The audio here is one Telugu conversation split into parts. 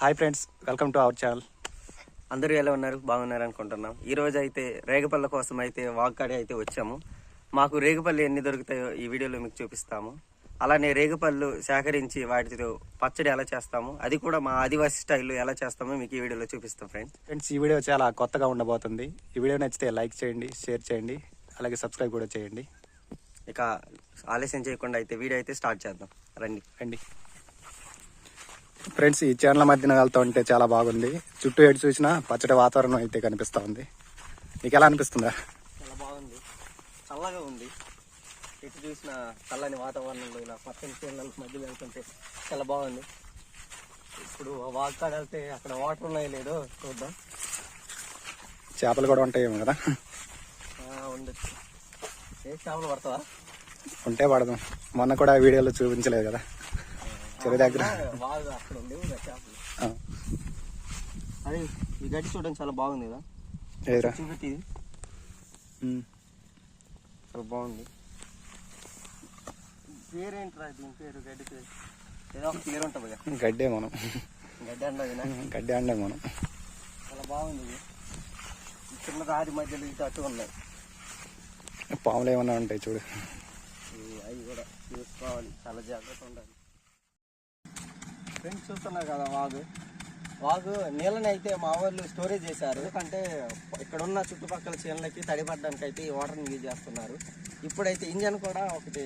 Hi friends welcome to our channel. అందరూ ఎలా ఉన్నారు? బాగున్నారు అనుకుంటున్నాం. ఈ రోజు అయితే రేగపల్ల కోసం అయితే వాగ్కాడి అయితే వచ్చాము. మాకు రేగుపల్లి ఎన్ని దొరుకుతాయో ఈ వీడియోలో మీకు చూపిస్తాము. అలానే రేగుపళ్ళు సేకరించి వాటితో పచ్చడి ఎలా చేస్తాము అది కూడా మా ఆదివాసీ స్టైల్లో ఎలా చేస్తామో మీకు ఈ వీడియోలో చూపిస్తాం ఫ్రెండ్స్ ఫ్రెండ్స్ ఈ వీడియో చాలా కొత్తగా ఉండబోతుంది. ఈ వీడియో నచ్చితే లైక్ చేయండి షేర్ చేయండి అలాగే సబ్స్క్రైబ్ కూడా చేయండి. ఇక ఆలస్యం చేయకుండా అయితే వీడియో అయితే స్టార్ట్ చేద్దాం. రండి. రండి. ఫ్రెండ్స్ ఈ ఛానల్ మధ్యన వెళ్తా ఉంటే చాలా బాగుంది. చుట్టూ ఎటు చూసినా పచ్చడి వాతావరణం అయితే కనిపిస్తూ ఉంది. మీకు ఎలా అనిపిస్తుందా? చాలా బాగుంది. చల్లగా ఉంది. ఎటు చూసిన చల్లని వాతావరణంలో ఇలా పచ్చని చేనుల మధ్య వెళ్తుంటే చాలా బాగుంది. ఇప్పుడు వాగ్కాడ వెళ్తే అక్కడ వాటర్ ఉన్నాయో లేదో చూద్దాం. చేపలు కూడా ఉంటాయేమో కదా? ఉండొచ్చు. ఏ చేపలు పడతావా? ఉంటే పడదాం. మొన్న కూడా వీడియోలో చూపించలేదు కదా? చెరువు దగ్గర. అదే ఈ గడ్డి చూడడం చాలా బాగుంది కదా? ఏదిరా? చూపెట్టి. చాలా బాగుంది. పేరేంట్రా దీని పేరు గడ్డి పేరు? ఏదో ఒక పేరు ఉంటుంది కదా. గడ్డే మనం. గడ్డి అన్నదినా గడ్డే అండే మనం. చాలా బాగుంది చిన్న దారి మధ్యలో ఇటు అటు ఉన్నాయి. పాములు ఏమన్నా ఉంటాయి చూడు. అవి కూడా చూసుకోవాలి. చాలా జాగ్రత్త ఉండాలి. ఫ్రెండ్స్ చూస్తున్నారు కదా వాగు. వాగు నీళ్ళని అయితే మా వాళ్ళు స్టోరేజ్ చేశారు. ఎందుకంటే ఇక్కడ ఉన్న చుట్టుపక్కల చేనులకి తడిపడడానికి అయితే ఈ వాటర్ని యూజ్ చేస్తున్నారు. ఇప్పుడైతే ఇంజన్ కూడా ఒకటి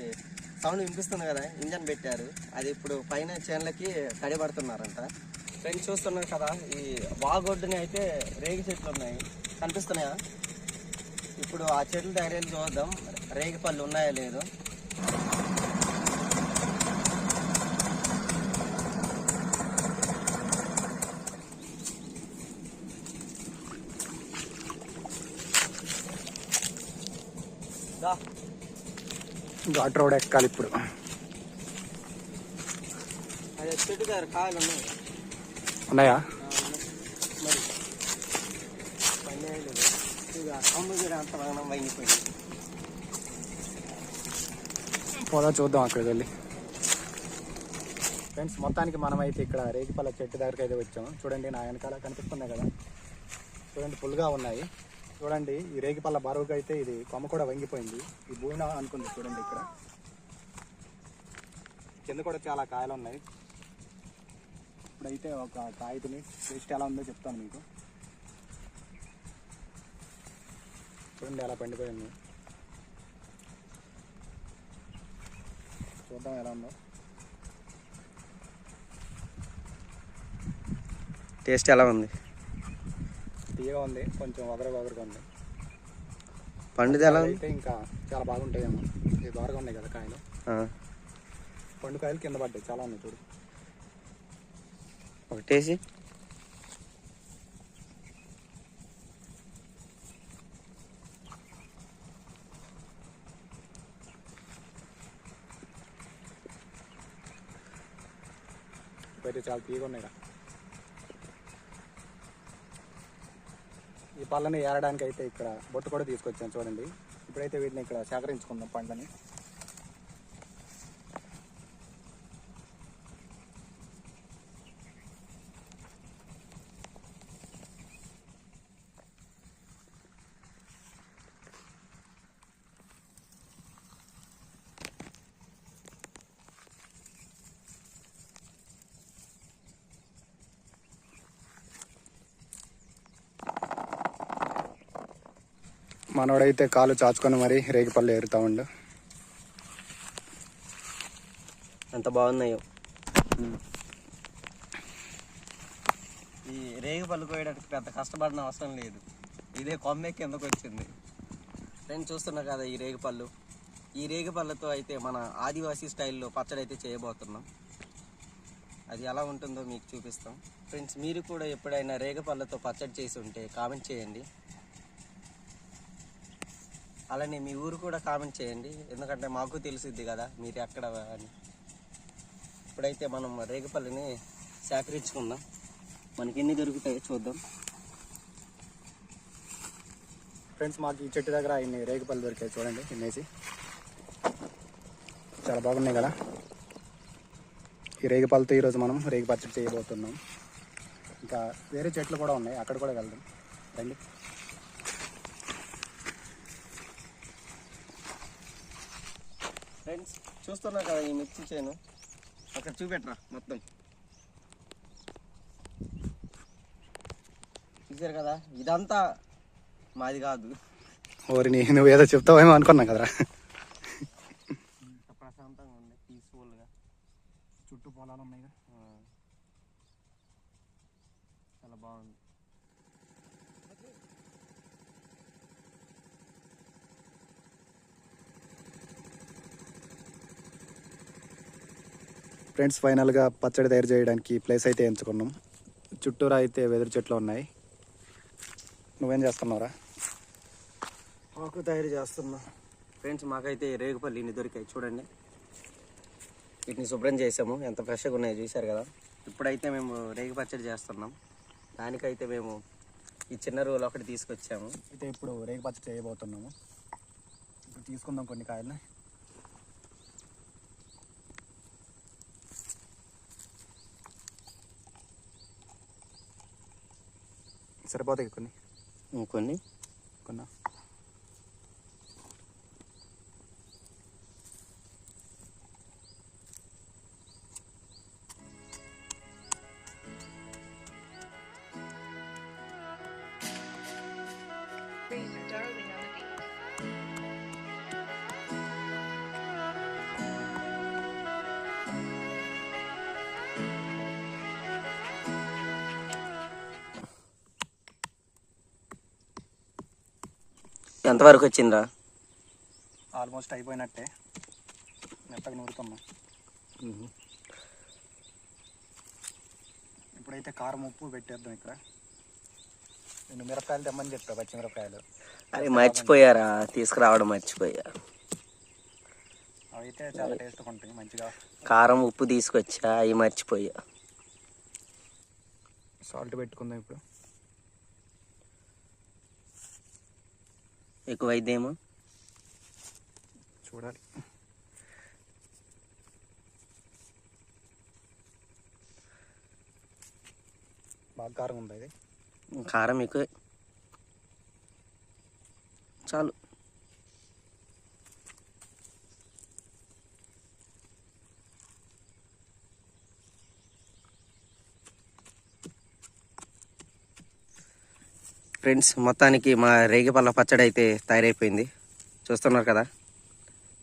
సౌండ్ వినిపిస్తుంది కదా ఇంజన్ పెట్టారు. అది ఇప్పుడు పైన చేనులకి తడిపడుతున్నారంట. ఫ్రెండ్స్ చూస్తున్నారు కదా ఈ వాగొడ్డుని అయితే రేగి చెట్లు ఉన్నాయి. కనిపిస్తున్నాయా? ఇప్పుడు ఆ చెట్లు దగ్గర చూద్దాం. రేగి పళ్ళు ఉన్నాయా లేదో. ఘాట్ రోడ్ ఎక్కాలి ఇప్పుడు. చెట్టు దగ్గర కాయలు ఉన్నాయి. పోదా చూద్దాం అక్కడికి వెళ్ళి. ఫ్రెండ్స్ మొత్తానికి మనం అయితే ఇక్కడ రేగిపల్ల చెట్టు దగ్గరికి అయితే వచ్చాము. చూడండి నా వెనకాల కనిపిస్తున్నాయి కదా. చూడండి ఫుల్గా ఉన్నాయి. చూడండి ఈ రేగిపల్ల బరువుగా అయితే ఇది కొమ్మ కూడా వంగిపోయింది. ఈ భూమి అనుకుంది చూడండి ఇక్కడ. కింద కూడా చాలా కాయలు ఉన్నాయి. ఇప్పుడైతే ఒక కాయ తిని టేస్ట్ ఎలా ఉందో చెప్తాను మీకు. చూడండి ఎలా పండిపోయింది. చూద్దాం ఎలా ఉందో. టేస్ట్ ఎలా ఉంది? తీయగా ఉంది కొంచెం వదర వదరగా ఉంది. పండుది ఎలా అయితే ఇంకా చాలా బాగుంటాయేమో. ఇది బాగా ఉన్నాయి కదా కాయలు. పండు కాయలు కింద పడ్డాయి చాలా ఉన్నాయి చూడు. ఒకటేసి. చాలా తీయగా ఉన్నాయి రా. పళ్ళని ఏరడానికి అయితే ఇక్కడ బొట్టు కూడా తీసుకొచ్చాను చూడండి. ఇప్పుడైతే వీటిని ఇక్కడ సేకరించుకుందాం పండ్లని మనోడైతే కాలు చాచుకొని మరి రేగిపళ్ళు ఏరుతా ఉండు. ఎంత బాగున్నాయో. ఈ రేగి పళ్ళు కోయడానికి పెద్ద కష్టపడిన అవసరం లేదు. ఇదే కొమ్మే కిందకు వచ్చింది. నేను చూస్తున్నా కదా ఈ రేగి పళ్ళు ఈ రేగి పళ్ళతో అయితే మన ఆదివాసీ స్టైల్లో పచ్చడి అయితే చేయబోతున్నాం. అది ఎలా ఉంటుందో మీకు చూపిస్తాం. ఫ్రెండ్స్ మీరు కూడా ఎప్పుడైనా రేగి పళ్ళతో పచ్చడి చేసి ఉంటే కామెంట్ చేయండి. అలానే మీ ఊరు కూడా కామెంట్ చేయండి. ఎందుకంటే మాకు తెలిసిద్ది కదా మీరు ఎక్కడ అని. ఇప్పుడైతే మనం రేగిపల్లిని సేకరించుకుందాం. మనకి ఎన్ని దొరుకుతాయో చూద్దాం. ఫ్రెండ్స్ మాకు ఈ చెట్టు దగ్గర ఇన్ని రేగుపల్లి దొరికాయి చూడండి ఇన్నేసి చాలా బాగున్నాయి కదా. ఈ రేగుపల్లితో ఈరోజు మనం రేగు పచ్చడి చేయబోతున్నాం. ఇంకా వేరే చెట్లు కూడా ఉన్నాయి అక్కడ కూడా వెళ్దాం. రండి. ఫ్రెండ్స్ చూస్తున్నా కదా ఈ మిర్చి చేను అక్కడ చూపెట్టరా మొత్తం. చూసారు కదా? ఇదంతా మాది కాదు. ఓరిని నువ్వు ఏదో చెప్తావేమో అనుకున్నా కదరా. ప్రశాంతంగా ఉంది పీస్ఫుల్గా చుట్టూ పొలాలు ఉన్నాయి చాలా బాగుంది ఫ్రెండ్స్ ఫైనల్గా పచ్చడి తయారు చేయడానికి ప్లేస్ అయితే ఎంచుకున్నాం. చుట్టూరా అయితే వెదురు చెట్లు ఉన్నాయి. నువ్వేం చేస్తున్నావురా? ఆకు తయారు చేస్తున్నా. ఫ్రెండ్స్ మాకైతే రేగుపల్లి ఇన్ని దొరికాయి. చూడండి. వీటిని శుభ్రం చేసాము. ఎంత ఫ్రెష్గా ఉన్నాయో చూశారు కదా. ఇప్పుడైతే మేము రేగు పచ్చడి చేస్తున్నాం. దానికైతే మేము ఈ చిన్న రోలు ఒకటి తీసుకొచ్చాము. అయితే ఇప్పుడు రేగు పచ్చడి చేయబోతున్నాము. ఇప్పుడు తీసుకుందాం కొన్ని కాయలు సరిపోతాయి కొన్ని. కొన్ని కొన్నా. ఎంతవరకు వచ్చిందా ఆల్మోస్ట్ అయిపోయినట్టే. మెత్తగా నూరుతున్నాం ఇప్పుడైతే కారం ఉప్పు పెట్టేద్దాం ఇక్కడ. నేను మిరపకాయలు తెమ్మని చెప్పా పచ్చిమిరపకాయలు. అది మర్చిపోయారా? తీసుకురావడం మర్చిపోయా. అవి అయితే చాలా టేస్ట్గా ఉంటాయి మంచిగా. కారం ఉప్పు తీసుకొచ్చా అవి మర్చిపోయా. సాల్ట్ పెట్టుకుందాం ఇప్పుడు. ఎక్కువైద్దేమో? చూడాలి. బాగా కారం ఉంది ఇది? కారం ఎక్కువే. చాలు. ఫ్రెండ్స్ మొత్తానికి మా రేగిపల్ల పచ్చడి అయితే తయారైపోయింది. చూస్తున్నారు కదా?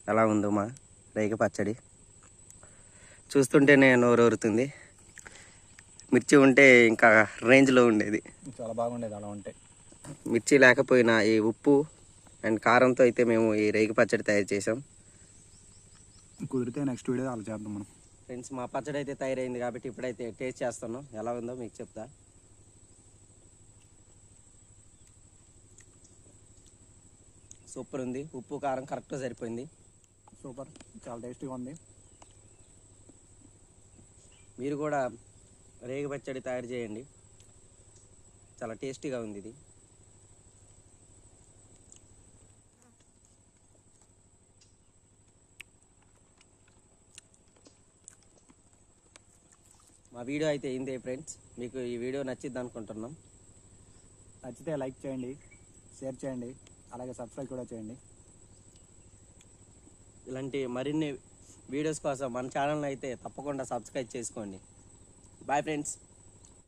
ఎలా ఉందో మా రేగి పచ్చడి. చూస్తుంటేనే నోరూరుతుంది. మిర్చి ఉంటే ఇంకా రేంజ్లో ఉండేది. చాలా బాగుండేది అలా ఉంటే. మిర్చి లేకపోయినా ఈ ఉప్పు అండ్ కారంతో అయితే మేము ఈ రేగి పచ్చడి తయారు చేసాం కుదిరితే నెక్స్ట్ వీడియో అలా చేద్దాం మనం. ఫ్రెండ్స్ మా పచ్చడి అయితే తయారైంది కాబట్టి ఇప్పుడైతే టేస్ట్ చేస్తున్నాం. ఎలా ఉందో మీకు చెప్తా. సూపర్ ఉంది. ఉప్పు కారం కరెక్ట్గా సరిపోయింది. సూపర్. చాలా టేస్టీగా ఉంది. మీరు కూడా రేగి పచ్చడి తయారు చేయండి. చాలా టేస్టీగా ఉంది ఇది. మా వీడియో అయితే ఇంతే ఫ్రెండ్స్. మీకు ఈ వీడియో నచ్చింది అనుకుంటున్నాం. నచ్చితే లైక్ చేయండి షేర్ చేయండి. అలాగే సబ్స్క్రైబ్ కూడా చేయండి. ఇలాంటి మరిన్ని వీడియోస్ కోసం మన ఛానల్ని అయితే తప్పకుండా సబ్స్క్రైబ్ చేసుకోండి. Bye friends.